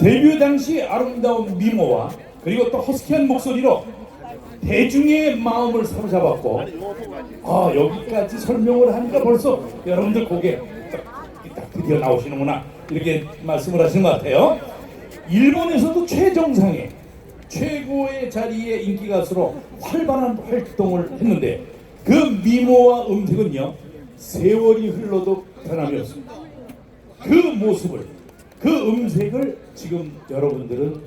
데뷔 당시 아름다운 미모와 그리고 또 허스키한 목소리로 대중의 마음을 사로잡았고 아 여기까지 설명을 하니까 벌써 여러분들 고개 딱, 딱 드디어 나오시는구나 이렇게 말씀을 하시는 것 같아요. 일본에서도 최정상의 최고의 자리의 인기 가수로 활발한 활동을 했는데 그 미모와 음색은요 세월이 흘러도 변함이 없습니다. 그 모습을 그 음색을 지금 여러분들은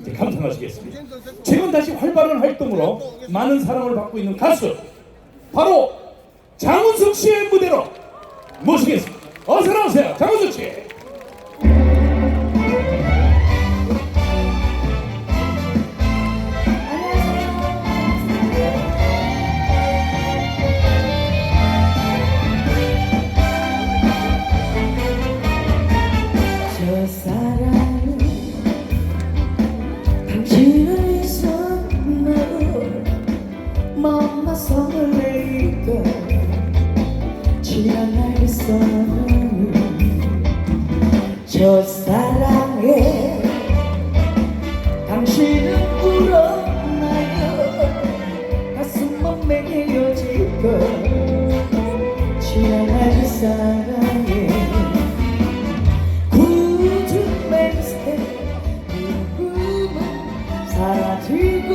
이제 감상하시겠습니다. 최근 다시 활발한 활동으로 많은 사랑을 받고 있는 가수 바로 장훈석 씨의 무대로 모시겠습니다. 어서 나오세요, 장훈석 씨. 사랑은 저 사랑에 당신은 울었나요? 가슴만 매여질까 지나갈 사랑에 굳은 맹세 꿈은 사라지고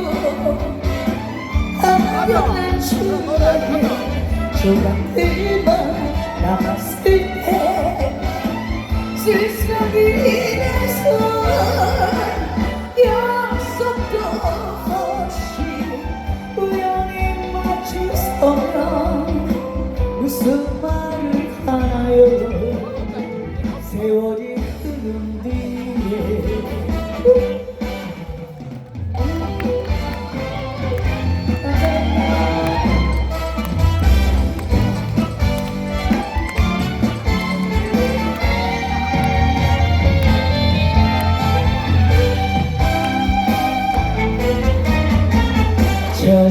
아련한 추억에 조각들만 남았을 때 세상이 이래서 약속도 없이 우연히 마주서면 무슨 말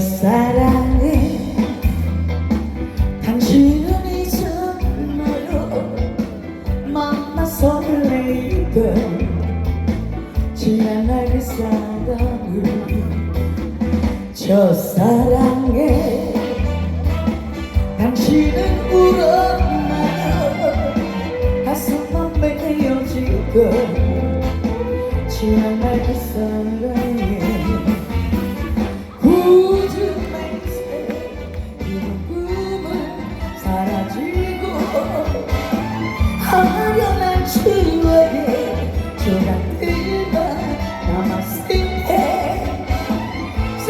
사랑에 당신은 잊었나요 맘마 설레이던 지나갈 사랑을 저 사랑에 당신은 울었나요? 가슴만 메어지고 지나갈 사랑에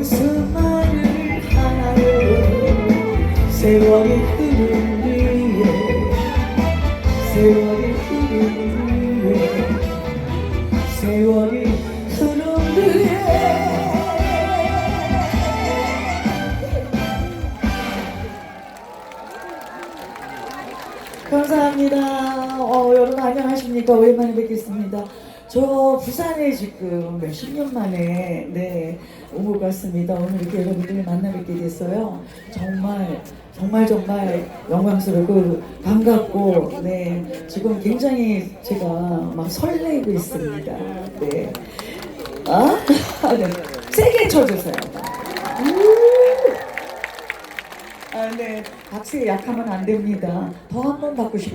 무슨 말을 하나요 세월이 흐른 뒤에 세월이 흐른 뒤에 세월이 흐른 뒤에 감사합니다. 어, 여러분 안녕하십니까? 오랜만에 뵙겠습니다. 저 부산에 지금 몇십 년 만에 네, 온 것 같습니다. 오늘 이렇게 여러분들을 만나 뵙게 됐어요. 정말 정말 정말 영광스럽고 반갑고 네 지금 굉장히 제가 막 설레고 있습니다. 네. 아, 네. 세게 쳐주세요. 우! 아, 네. 박수에 약하면 안 됩니다. 더 한 번 받고 싶어요.